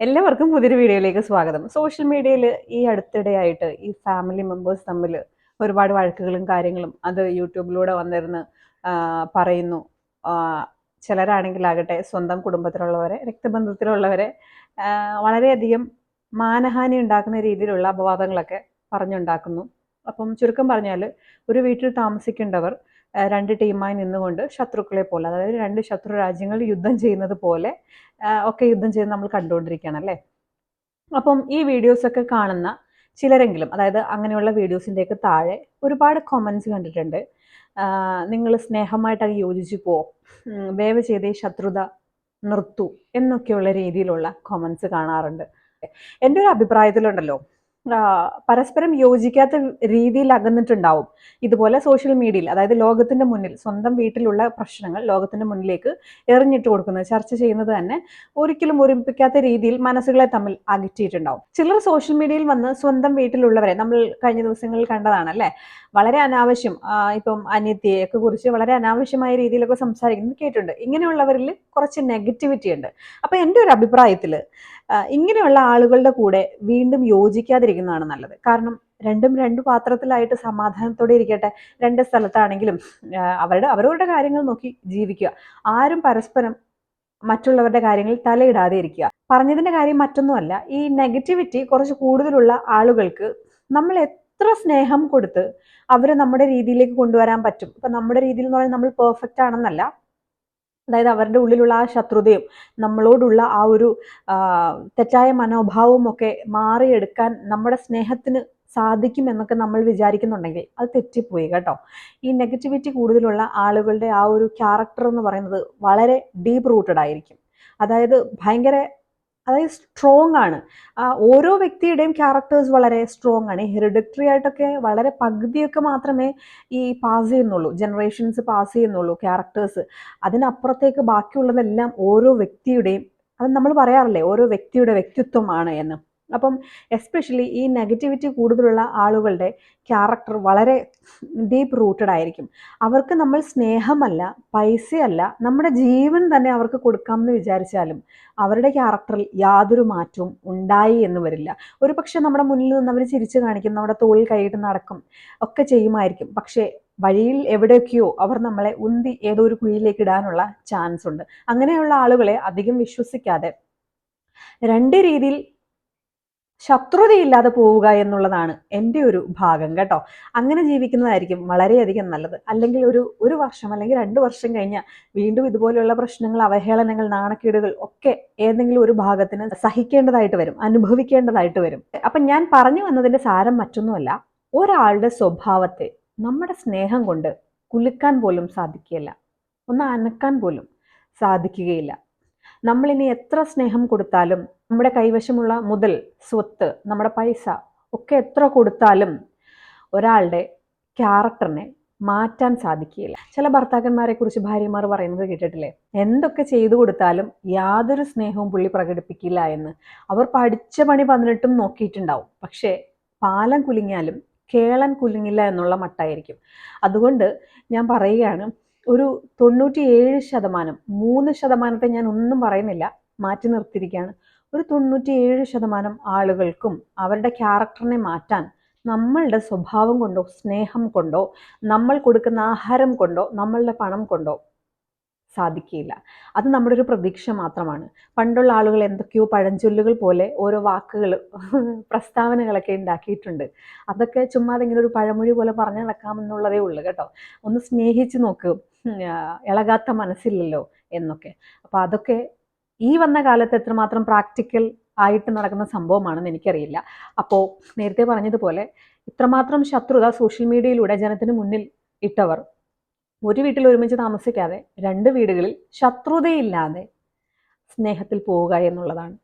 എല്ലാവർക്കും പുതിയൊരു വീഡിയോയിലേക്ക് സ്വാഗതം. സോഷ്യൽ മീഡിയയിൽ ഈ അടുത്തിടെയായിട്ട് ഈ ഫാമിലി മെമ്പേഴ്സ് തമ്മിൽ ഒരുപാട് വഴക്കുകളും കാര്യങ്ങളും അത് യൂട്യൂബിലൂടെ വന്നിരുന്ന് പറയുന്നു. ചിലരാണെങ്കിലാകട്ടെ സ്വന്തം കുടുംബത്തിലുള്ളവരെ രക്തബന്ധത്തിലുള്ളവരെ വളരെയധികം മാനഹാനി ഉണ്ടാക്കുന്ന രീതിയിലുള്ള അപവാദങ്ങളൊക്കെ പറഞ്ഞുണ്ടാക്കുന്നു. അപ്പം ചുരുക്കം പറഞ്ഞാൽ ഒരു വീട്ടിൽ താമസിക്കേണ്ടവർ രണ്ട് ടീമായി നിന്നുകൊണ്ട് ശത്രുക്കളെ പോലെ അതായത് രണ്ട് ശത്രു രാജ്യങ്ങൾ യുദ്ധം ചെയ്യുന്നത് പോലെ ഒക്കെ യുദ്ധം ചെയ്ത് നമ്മൾ കണ്ടുകൊണ്ടിരിക്കുകയാണ് അല്ലേ? അപ്പം ഈ വീഡിയോസൊക്കെ കാണുന്ന ചിലരെങ്കിലും അതായത് അങ്ങനെയുള്ള വീഡിയോസിന്റെയൊക്കെ താഴെ ഒരുപാട് കമൻസ് കണ്ടിട്ടുണ്ട്. നിങ്ങൾ സ്നേഹമായിട്ട് അങ്ങ് യോജിച്ചു പോ വേവ് ചെയ്ത് ശത്രുത നിർത്തൂ എന്നൊക്കെയുള്ള രീതിയിലുള്ള കമൻസ് കാണാറുണ്ട്. എന്റെ ഒരു അഭിപ്രായത്തിലുണ്ടല്ലോ പരസ്പരം യോജിക്കാത്ത രീതിയിൽ അകന്നിട്ടുണ്ടാവും ഇതുപോലെ സോഷ്യൽ മീഡിയയിൽ അതായത് ലോകത്തിന്റെ മുന്നിൽ സ്വന്തം വീട്ടിലുള്ള പ്രശ്നങ്ങൾ ലോകത്തിന്റെ മുന്നിലേക്ക് എറിഞ്ഞിട്ട് കൊടുക്കുന്നത് ചർച്ച ചെയ്യുന്നത് തന്നെ ഒരിക്കലും ഒരുമിപ്പിക്കാത്ത രീതിയിൽ മനസ്സുകളെ തമ്മിൽ അകറ്റിയിട്ടുണ്ടാവും. ചിലർ സോഷ്യൽ മീഡിയയിൽ വന്ന് സ്വന്തം വീട്ടിലുള്ളവരെ നമ്മൾ കഴിഞ്ഞ ദിവസങ്ങളിൽ കണ്ടതാണ് അല്ലേ? വളരെ അനാവശ്യം ഇപ്പം അനിത്യയൊക്കെ കുറിച്ച് വളരെ അനാവശ്യമായ രീതിയിലൊക്കെ സംസാരിക്കുന്നത് കേട്ടിട്ടുണ്ട്. ഇങ്ങനെയുള്ളവരിൽ കുറച്ച് നെഗറ്റിവിറ്റി ഉണ്ട്. അപ്പൊ എന്റെ ഒരു അഭിപ്രായത്തിൽ ഇങ്ങനെയുള്ള ആളുകളുടെ കൂടെ വീണ്ടും യോജിക്കാതിരിക്കുന്നതാണ് നല്ലത്. കാരണം രണ്ടും രണ്ട് പാത്രത്തിലായിട്ട് സമാധാനത്തോടെ ഇരിക്കട്ടെ. രണ്ട് സ്ഥലത്താണെങ്കിലും അവരുടെ അവരവരുടെ കാര്യങ്ങൾ നോക്കി ജീവിക്കുക. ആരും പരസ്പരം മറ്റുള്ളവരുടെ കാര്യങ്ങളിൽ തലയിടാതെ ഇരിക്കുക. പറഞ്ഞതിന്റെ കാര്യം മറ്റൊന്നുമല്ല. ഈ നെഗറ്റിവിറ്റി കുറച്ച് കൂടുതലുള്ള ആളുകൾക്ക് നമ്മൾ എത്ര സ്നേഹം കൊടുത്ത് അവരെ നമ്മുടെ രീതിയിലേക്ക് കൊണ്ടുവരാൻ പറ്റും. ഇപ്പം നമ്മുടെ രീതിയിൽ എന്ന് പറഞ്ഞാൽ നമ്മൾ പെർഫെക്റ്റ് ആണെന്നല്ല. അതായത് അവരുടെ ഉള്ളിലുള്ള ആ ശത്രുതയും നമ്മളോടുള്ള ആ ഒരു തെറ്റായ മനോഭാവവും ഒക്കെ മാറിയെടുക്കാൻ നമ്മുടെ സ്നേഹത്തിന് സാധിക്കും എന്നൊക്കെ നമ്മൾ വിചാരിക്കുന്നുണ്ടെങ്കിൽ അത് തെറ്റിപ്പോയി കേട്ടോ. ഈ നെഗറ്റിവിറ്റി കൂടുതലുള്ള ആളുകളുടെ ആ ഒരു ക്യാരക്ടർ എന്ന് പറയുന്നത് വളരെ ഡീപ് റൂട്ടഡ് ആയിരിക്കും. അതായത് ഭയങ്കര അതായത് സ്ട്രോങ് ആണ്. ഓരോ വ്യക്തിയുടെയും ക്യാരക്ടേഴ്സ് വളരെ സ്ട്രോങ് ആണ്. ഹെറിഡിറ്ററി ആയിട്ടൊക്കെ വളരെ പകുതിയൊക്കെ മാത്രമേ ഈ പാസ് ചെയ്യുന്നുള്ളൂ. ജനറേഷൻസ് പാസ് ചെയ്യുന്നുള്ളൂ ക്യാരക്ടേഴ്സ് അതിനപ്പുറത്തേക്ക് ബാക്കിയുള്ളതെല്ലാം ഓരോ വ്യക്തിയുടെയും അത് നമ്മൾ പറയാറില്ലേ ഓരോ വ്യക്തിയുടെ വ്യക്തിത്വമാണ് എന്ന്. അപ്പം എസ്പെഷ്യലി ഈ നെഗറ്റിവിറ്റി കൂടുതലുള്ള ആളുകളുടെ ക്യാരക്ടർ വളരെ ഡീപ്പ് റൂട്ടഡ് ആയിരിക്കും. അവർക്ക് നമ്മൾ സ്നേഹമല്ല പൈസയല്ല നമ്മുടെ ജീവൻ തന്നെ അവർക്ക് കൊടുക്കാമെന്ന് വിചാരിച്ചാലും അവരുടെ ക്യാരക്ടറിൽ യാതൊരു മാറ്റവും ഉണ്ടായി എന്ന് വരില്ല. ഒരു പക്ഷേ നമ്മുടെ മുന്നിൽ നിന്ന് അവർ ചിരിച്ചു കാണിക്കും നമ്മുടെ തോളിൽ കൈയിട്ട് നടക്കും ഒക്കെ ചെയ്യുമായിരിക്കും. പക്ഷേ വഴിയിൽ എവിടെയൊക്കെയോ അവർ നമ്മളെ ഉന്തി ഏതോ ഒരു കുഴിയിലേക്ക് ഇടാനുള്ള ചാൻസ് ഉണ്ട്. അങ്ങനെയുള്ള ആളുകളെ അധികം വിശ്വസിക്കാതെ രണ്ട് രീതിയിൽ ശത്രുതയില്ലാതെ പോവുക എന്നുള്ളതാണ് എന്റെ ഒരു ഭാഗം കേട്ടോ. അങ്ങനെ ജീവിക്കുന്നതായിരിക്കും വളരെയധികം നല്ലത്. അല്ലെങ്കിൽ ഒരു ഒരു വർഷം അല്ലെങ്കിൽ രണ്ട് വർഷം കഴിഞ്ഞാൽ വീണ്ടും ഇതുപോലെയുള്ള പ്രശ്നങ്ങൾ അവഹേളനങ്ങൾ നാണക്കേടുകൾ ഒക്കെ ഏതെങ്കിലും ഒരു ഭാഗത്തിന് സഹിക്കേണ്ടതായിട്ട് വരും അനുഭവിക്കേണ്ടതായിട്ട് വരും. അപ്പം ഞാൻ പറഞ്ഞു വന്നതിന്റെ സാരം മറ്റൊന്നുമല്ല. ഒരാളുടെ സ്വഭാവത്തെ നമ്മുടെ സ്നേഹം കൊണ്ട് കുലുക്കാൻ പോലും സാധിക്കുകയില്ല. ഒന്ന് അനക്കാൻ പോലും സാധിക്കുകയില്ല. നമ്മളിനി എത്ര സ്നേഹം കൊടുത്താലും നമ്മുടെ കൈവശമുള്ള മുതൽ സ്വത്ത് നമ്മുടെ പൈസ ഒക്കെ എത്ര കൊടുത്താലും ഒരാളുടെ ക്യാരക്ടറിനെ മാറ്റാൻ സാധിക്കുകയില്ല. ചില ഭർത്താക്കന്മാരെ കുറിച്ച് ഭാര്യമാർ പറയുന്നത് കേട്ടിട്ടില്ലേ? എന്തൊക്കെ ചെയ്തു കൊടുത്താലും യാതൊരു സ്നേഹവും പുള്ളി പ്രകടിപ്പിക്കില്ല എന്ന്. അവർ പഠിച്ച പണി പതിനെട്ടും നോക്കിയിട്ടുണ്ടാവും. പക്ഷേ പാലം കുലുങ്ങിയാലും കേളൻ കുലുങ്ങില്ല എന്നുള്ള മട്ടായിരിക്കും. അതുകൊണ്ട് ഞാൻ പറയുകയാണ് ഒരു തൊണ്ണൂറ്റിയേഴ് ശതമാനം മൂന്ന് ശതമാനത്തെ ഞാൻ ഒന്നും പറയുന്നില്ല മാറ്റി നിർത്തിയിരിക്കുകയാണ്. ഒരു തൊണ്ണൂറ്റിയേഴ് ശതമാനം ആളുകൾക്കും അവരുടെ ക്യാരക്ടറിനെ മാറ്റാൻ നമ്മളുടെ സ്വഭാവം കൊണ്ടോ സ്നേഹം കൊണ്ടോ നമ്മൾ കൊടുക്കുന്ന ആഹാരം കൊണ്ടോ നമ്മളുടെ പണം കൊണ്ടോ സാധിക്കില്ല അത് നമ്മുടെ ഒരു പ്രതീക്ഷ മാത്രമാണ്. പണ്ടുള്ള ആളുകൾ എന്തൊക്കെയോ പഴഞ്ചൊല്ലുകൾ പോലെ ഓരോ വാക്കുകൾ പ്രസ്താവനകളൊക്കെ ഉണ്ടാക്കിയിട്ടുണ്ട്. അതൊക്കെ ചുമ്മാതെ ഇങ്ങനെ ഒരു പഴമൊഴി പോലെ പറഞ്ഞു നടക്കാമെന്നുള്ളതേ ഉള്ളൂ കേട്ടോ. ഒന്ന് സ്നേഹിച്ച് നോക്ക്. ഇളകാത്ത മനസ്സില്ലല്ലോ എന്നൊക്കെ. അപ്പോൾ അതൊക്കെ ഈ വന്ന കാലത്ത് എത്രമാത്രം പ്രാക്ടിക്കൽ ആയിട്ട് നടക്കുന്ന സംഭവമാണെന്ന് എനിക്കറിയില്ല. അപ്പോൾ നേരത്തെ പറഞ്ഞതുപോലെ ഇത്രമാത്രം ശത്രുത സോഷ്യൽ മീഡിയയിലൂടെ ജനത്തിന് മുന്നിൽ ഇട്ടവർ ഒരു വീട്ടിൽ ഒരുമിച്ച് താമസിക്കാതെ രണ്ട് വീടുകളിൽ ശത്രുതയില്ലാതെ സ്നേഹത്തിൽ പോവുക എന്നുള്ളതാണ്.